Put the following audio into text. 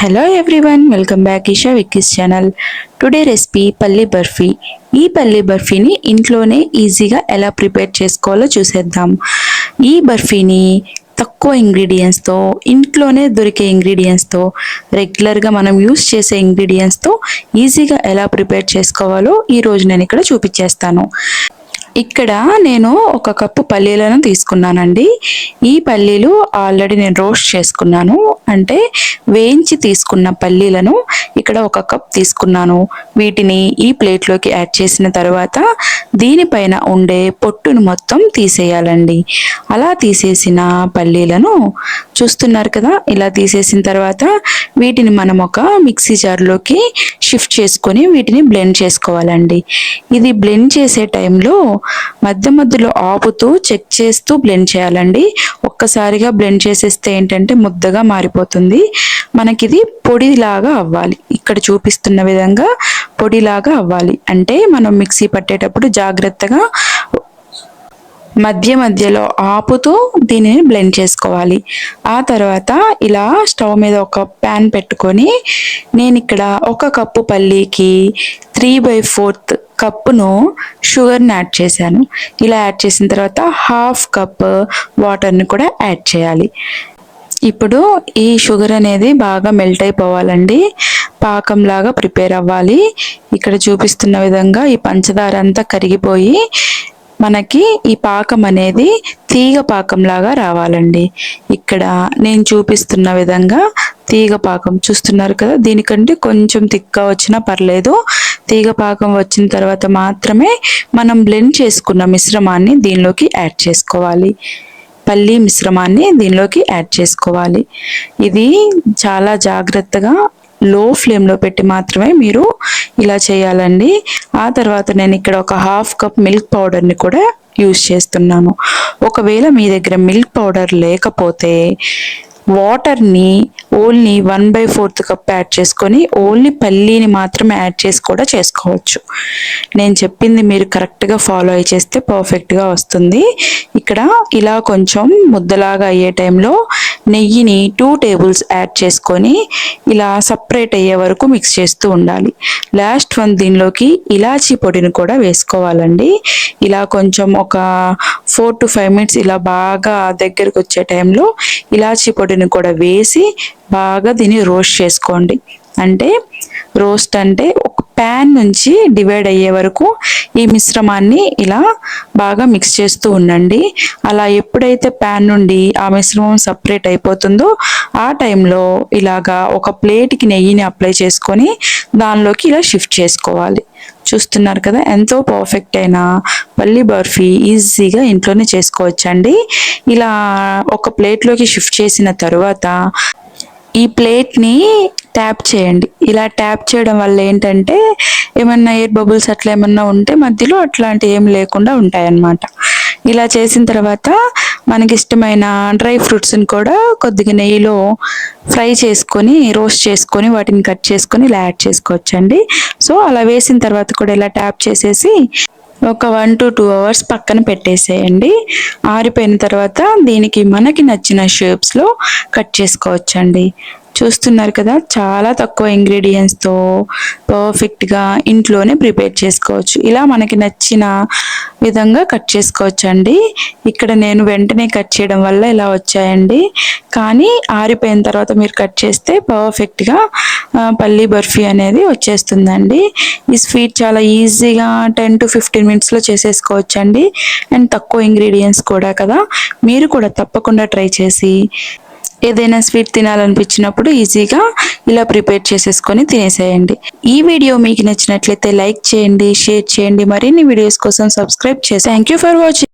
Hello everyone welcome back Eesha Vicky's channel today recipe పల్లి బర్ఫీ ఈ పల్లి బర్ఫీని ఇంట్లోనే ఈజీగా ఎలా ప్రిపేర్ చేసుకోవాలో చూసేద్దాం. ఈ బర్ఫీని తక్కువ ఇంగ్రీడియంట్స్తో ఇంట్లోనే దొరికే ఇంగ్రీడియంట్స్తో రెగ్యులర్గా మనం యూస్ చేసే ఇంగ్రీడియంట్స్తో ఈజీగా ఎలా ప్రిపేర్ చేసుకోవాలో ఈరోజు నేను ఇక్కడ చూపించేస్తాను. ఇక్కడ నేను ఒక కప్పు పల్లీలను తీసుకున్నానండి. ఈ పల్లీలు ఆల్రెడీ నేను రోస్ట్ చేసుకున్నాను. అంటే వేయించి తీసుకున్న పల్లీలను ఇక్కడ ఒక కప్ తీసుకున్నాను. వీటిని ఈ ప్లేట్లోకి యాడ్ చేసిన తర్వాత దీనిపైన ఉండే పొట్టును మొత్తం తీసేయాలండి. అలా తీసేసిన పల్లీలను చూస్తున్నారు కదా ఇలా తీసేసిన తర్వాత వీటిని మనం ఒక మిక్సీ జార్లోకి షిఫ్ట్ చేసుకొని వీటిని బ్లెండ్ చేసుకోవాలండి. ఇది బ్లెండ్ చేసే టైంలో మధ్య మధ్యలో ఆపుతూ చెక్ చేస్తూ బ్లెండ్ చేయాలండి. ఒక్కసారిగా బ్లెండ్ చేసేస్తే ఏంటంటే ముద్దగా మారిపోతుంది. మనకిది పొడిలాగా అవ్వాలి. ఇక్కడ చూపిస్తున్న విధంగా పొడిలాగా అవ్వాలి. అంటే మనం మిక్సీ పట్టేటప్పుడు జాగ్రత్తగా మధ్య మధ్యలో ఆపుతూ దీనిని బ్లెండ్ చేసుకోవాలి. ఆ తర్వాత ఇలా స్టవ్ మీద ఒక ప్యాన్ పెట్టుకొని నేను ఇక్కడ ఒక కప్పు పల్లీకి త్రీ బై ఫోర్త్ కప్పును షుగర్ని యాడ్ చేశాను. ఇలా యాడ్ చేసిన తర్వాత హాఫ్ కప్ వాటర్ని కూడా యాడ్ చేయాలి. ఇప్పుడు ఈ షుగర్ అనేది బాగా మెల్ట్ అయిపోవాలండి. పాకంలాగా ప్రిపేర్ అవ్వాలి. ఇక్కడ చూపిస్తున్న విధంగా ఈ పంచదార అంతా కరిగిపోయి మనకి ఈ పాకం అనేది తీగ పాకంలాగా రావాలండి. ఇక్కడ నేను చూపిస్తున్న విధంగా తీగ పాకం చూస్తున్నారు కదా దీనికంటే కొంచెం తిక్గా వచ్చినా పర్లేదు. తీగ పాకం వచ్చిన తర్వాత మాత్రమే మనం బ్లెండ్ చేసుకున్న మిశ్రమాన్ని దీనిలోకి యాడ్ చేసుకోవాలి. పల్లి మిశ్రమాన్ని దీనిలోకి యాడ్ చేసుకోవాలి. ఇది చాలా జాగ్రత్తగా లో ఫ్లేమ్లో పెట్టి మాత్రమే మీరు ఇలా చేయాలండి. ఆ తర్వాత నేను ఇక్కడ ఒక హాఫ్ కప్ మిల్క్ పౌడర్ని కూడా యూస్ చేస్తున్నాను. ఒకవేళ మీ దగ్గర మిల్క్ పౌడర్ లేకపోతే వాటర్ని only one by fourth cup add చేసుకొని ఓన్లీ పల్లీని మాత్రమే యాడ్ చేసి కూడా చేసుకోవచ్చు. నేను చెప్పింది మీరు కరెక్ట్గా ఫాలో అయి చేస్తే పర్ఫెక్ట్గా వస్తుంది. ఇక్కడ ఇలా కొంచెం ముద్దలాగా అయ్యే టైంలో నెయ్యిని టూ టేబుల్స్ యాడ్ చేసుకొని ఇలా సపరేట్ అయ్యే వరకు మిక్స్ చేస్తూ ఉండాలి. లాస్ట్ వన్ దీనిలోకి ఇలాచీ పొడిని కూడా వేసుకోవాలండి. ఇలా కొంచెం ఒక ఫోర్ టు ఫైవ్ మినిట్స్ ఇలా బాగా దగ్గరకు వచ్చే టైంలో ఇలాచీ పొడిని కూడా వేసి బాగా దీన్ని రోస్ట్ చేసుకోండి. అంటే రోస్ట్ అంటే ఒక ప్యాన్ నుంచి డివైడ్ అయ్యే వరకు ఈ మిశ్రమాన్ని ఇలా బాగా మిక్స్ చేస్తూ ఉండండి. అలా ఎప్పుడైతే ప్యాన్ నుండి ఆ మిశ్రమం సపరేట్ అయిపోతుందో ఆ టైంలో ఇలాగా ఒక ప్లేట్కి నెయ్యిని అప్లై చేసుకొని దానిలోకి ఇలా షిఫ్ట్ చేసుకోవాలి. చూస్తున్నారు కదా ఎంతో పర్ఫెక్ట్ అయిన పల్లి బర్ఫీ ఈజీగా ఇంట్లోనే చేసుకోవచ్చండి. ఇలా ఒక ప్లేట్లోకి షిఫ్ట్ చేసిన తర్వాత ఈ ప్లేట్ని ట్యాప్ చేయండి. ఇలా ట్యాప్ చేయడం వల్ల ఏంటంటే ఏమన్నా ఎయిర్ బబుల్స్ అట్లా ఏమన్నా ఉంటే మధ్యలో అట్లాంటి ఏం లేకుండా ఉంటాయన్నమాట. ఇలా చేసిన తర్వాత మనకి ఇష్టమైన డ్రై ఫ్రూట్స్ని కూడా కొద్దిగా నెయ్యిలో ఫ్రై చేసుకొని రోస్ట్ చేసుకొని వాటిని కట్ చేసుకొని ఇలా యాడ్ చేసుకోవచ్చండి. సో అలా వేసిన తర్వాత కూడా ఇలా ట్యాప్ చేసేసి ఒక వన్ టు టూ అవర్స్ పక్కన పెట్టేసేయండి. ఆరిపోయిన తర్వాత దీనికి మనకి నచ్చిన షేప్స్లో కట్ చేసుకోవచ్చండి. చూస్తున్నారు కదా చాలా తక్కువ ఇంగ్రీడియంట్స్తో పర్ఫెక్ట్గా ఇంట్లోనే ప్రిపేర్ చేసుకోవచ్చు. ఇలా మనకి నచ్చిన విధంగా కట్ చేసుకోవచ్చండి. ఇక్కడ నేను వెంటనే కట్ చేయడం వల్ల ఇలా వచ్చాయండి. కానీ ఆరిపోయిన తర్వాత మీరు కట్ చేస్తే పర్ఫెక్ట్గా పల్లీ బర్ఫీ అనేది వచ్చేస్తుందండి. ఈ స్వీట్ చాలా ఈజీగా టెన్ టు ఫిఫ్టీన్ మినిట్స్లో చేసేసుకోవచ్చు అండి అండ్ తక్కువ ఇంగ్రీడియంట్స్ కూడా కదా. మీరు కూడా తప్పకుండా ట్రై చేసి ఏదైనా స్వీట్ తినాలనిపించినప్పుడు ఈజీగా ఇలా ప్రిపేర్ చేసేసుకొని తినేసేయండి. ఈ వీడియో మీకు నచ్చినట్లయితే లైక్ చేయండి షేర్ చేయండి. మరిన్ని వీడియోస్ కోసం సబ్స్క్రైబ్ చేసి థ్యాంక్ యూ ఫర్ వాచింగ్.